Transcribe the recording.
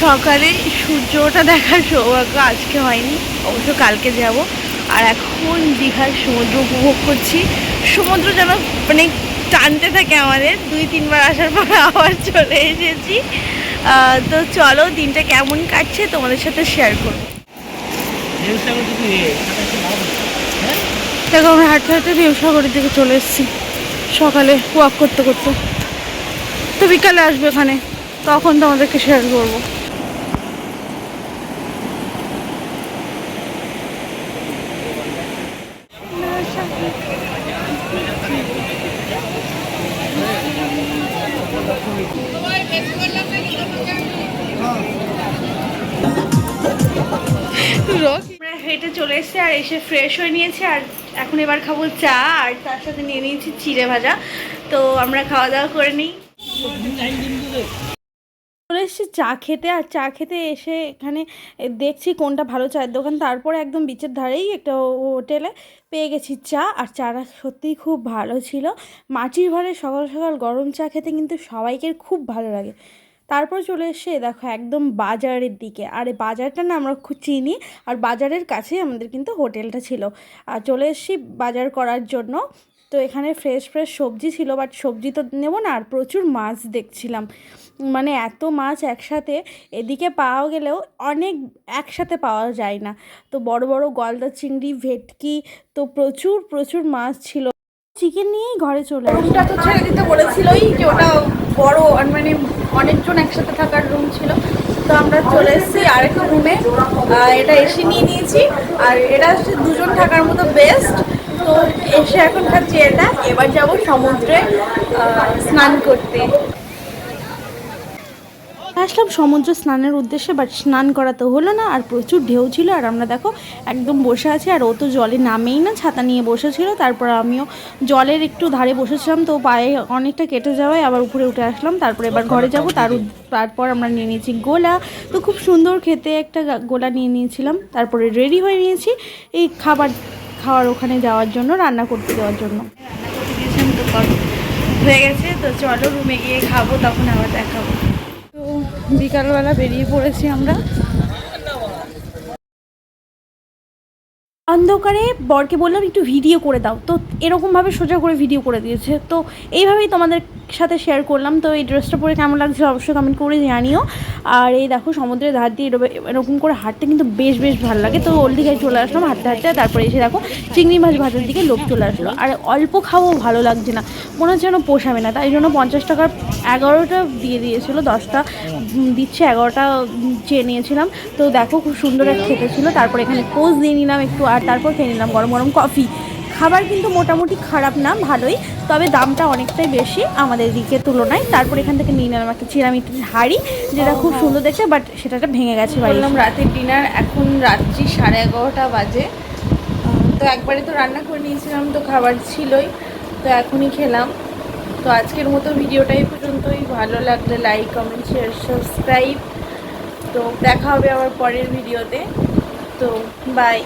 সকালে সূর্যটা দেখার সৌভাগ্য আজকে হয়নি অবশ্য কালকে যাব। আর এখন দীঘার সমুদ্র উপভোগ করছি। সমুদ্র যেন মানে টানতে থাকে আমাদের দুই তিনবার আসার পর আবার চলে এসেছি। তো চলো দিনটা কেমন কাটছে তোমাদের সাথে শেয়ার করব দেখো আমরা হাঁটতে হাঁটতে দেবসাগরের দিকে চলে এসেছি। সকালে ওয়াক করতে করতে। তো বিকালে আসবে এখানে তখন তোমাদেরকে শেয়ার করব। আমরা হেঁটে চলে এসেছি আর এসে ফ্রেশ হয়ে নিয়েছি আর এখন এবার খাব চা আর তার সাথে নিয়ে নিয়েছি চিড়ে ভাজা। তো আমরা খাওয়া দাওয়া করে নিই। চলে এসেছি চা খেতে, আর চা খেতে এসে এখানে দেখছি কোনটা ভালো চায়ের দোকান। তারপরে একদম বিচের ধারেই একটা হোটেলে পেয়ে গেছি চা, আর চাটা সত্যিই খুব ভালো ছিল। মাটির ঘরে সকাল সকাল গরম চা খেতে কিন্তু সবাইকে খুব ভালো লাগে। তারপর চলে এসে দেখো, একদম বাজারের দিকে। আর এই বাজারটা না আমরা খুব চিনি, আর বাজারের কাছেই আমাদের কিন্তু হোটেলটা ছিল। আর চলে এসেছি বাজার করার জন্য। তো এখানে ফ্রেশ ফ্রেশ সবজি ছিল বাট সবজি তো নেব না, আর প্রচুর মাছ দেখছিলাম। মানে এত মাছ একসাথে এদিকে পাওয়া গেলেও অনেক একসাথে পাওয়া যায় না। তো বড় বড় গলদা চিংড়ি, ভেটকি, তো প্রচুর প্রচুর মাছ ছিল। চিকেন নিয়েই ঘরে চলে রুমটা তো ছেড়ে দিতে বলেছিলই যে ওটা বড় মানে অনেকজন একসাথে থাকার রুম ছিল। তো আমরা চলে এসেছি আরেকটা রুমে এটা এসে নিয়ে নিয়েছি। আর এটা হচ্ছে দুজন থাকার মতো বেস্ট তো এসে এখন খাচ্ছি এটা। এবার যাব সমুদ্রে স্নান করতে। আসলাম সমুদ্র স্নানের উদ্দেশ্যে বাট স্নান করা তো হলো না, আর প্রচুর ঢেউ ছিল, আর আমরা দেখো একদম বসে আছি, আর ও তো জলে নামেই না, ছাতা নিয়ে বসেছিল, তারপর আমিও জলের একটু ধারে বসেছিলাম, তো পায়ে অনেকটা কেটে যাওয়ায় আবার উপরে উঠে আসলাম, তারপরে এবার ঘরে যাব, তার তারপর আমরা নিয়ে নিয়েছি গোলা, তো খুব সুন্দর খেতে একটা গোলা নিয়ে নিয়েছিলাম, তারপরে রেডি হয়ে নিয়েছি, এই খাবার খাওয়ার ওখানে যাওয়ার জন্য রান্না করতে যাওয়ার জন্য। রান্না করতে দিয়েছিলাম তো হয়ে গেছে তো চলো রুমে গিয়ে খাব তখন আবার দেখাবো। তো বিকালবেলা বেরিয়ে পড়েছি আমরা। অন্ধকারে বরকে বললাম, একটু ভিডিও করে দাও। তো এরকমভাবে সোজা করে ভিডিও করে দিয়েছে। তো এইভাবেই তোমাদের সাথে শেয়ার করলাম। তো এই ড্রেসটা পরে কেমন লাগছে অবশ্যই কমেন্ট করে জানিও। আর এই দেখো, সমুদ্রের ধার দিয়ে এরকম- করে হাঁটতে কিন্তু বেশ বেশ ভালো লাগে। তো ওল দিঘায় চলে আসলাম হাঁটতে হাঁটতে, তারপরে এসে দেখো, চিংড়ি মাছ ভাজার দিকে লোক চলে আসলো। আর অল্প খাওয়াও ভালো লাগছে না। মনে হচ্ছে যেন পোষাবে না। তাই জন্য পঞ্চাশ টাকার এগারোটা দিয়ে দিয়েছিলো, দশটা দিচ্ছে এগারোটা চেয়ে নিয়েছিলাম। তো দেখো, খুব সুন্দর এক খেতে ছিল। তারপর এখানে পোজ দিয়ে নিলাম একটু আর তারপর খেয়ে নিলাম গরম গরম কফি। খাবার কিন্তু মোটামুটি খারাপ না ভালোই তবে দামটা অনেকটাই বেশি আমাদের দিকে তুলনায়। তারপর এখান থেকে নিয়ে নিলাম একটা চিরামিটির হাঁড়ি যেটা খুব সুন্দর দেখছে বাট সেটা একটা ভেঙে গেছে বললাম রাতের ডিনার এখন রাত্রি সাড়ে এগারোটা বাজে। তো একবারে তো রান্না করে নিয়েছিলাম তো খাবার ছিলই তো এখনই খেলাম। তো আজকের মতো ভিডিওটাই পর্যন্তই। ভালো লাগলে লাইক কমেন্ট শেয়ার সাবস্ক্রাইব তো দেখা হবে আবার পরের ভিডিওতে। তো বাই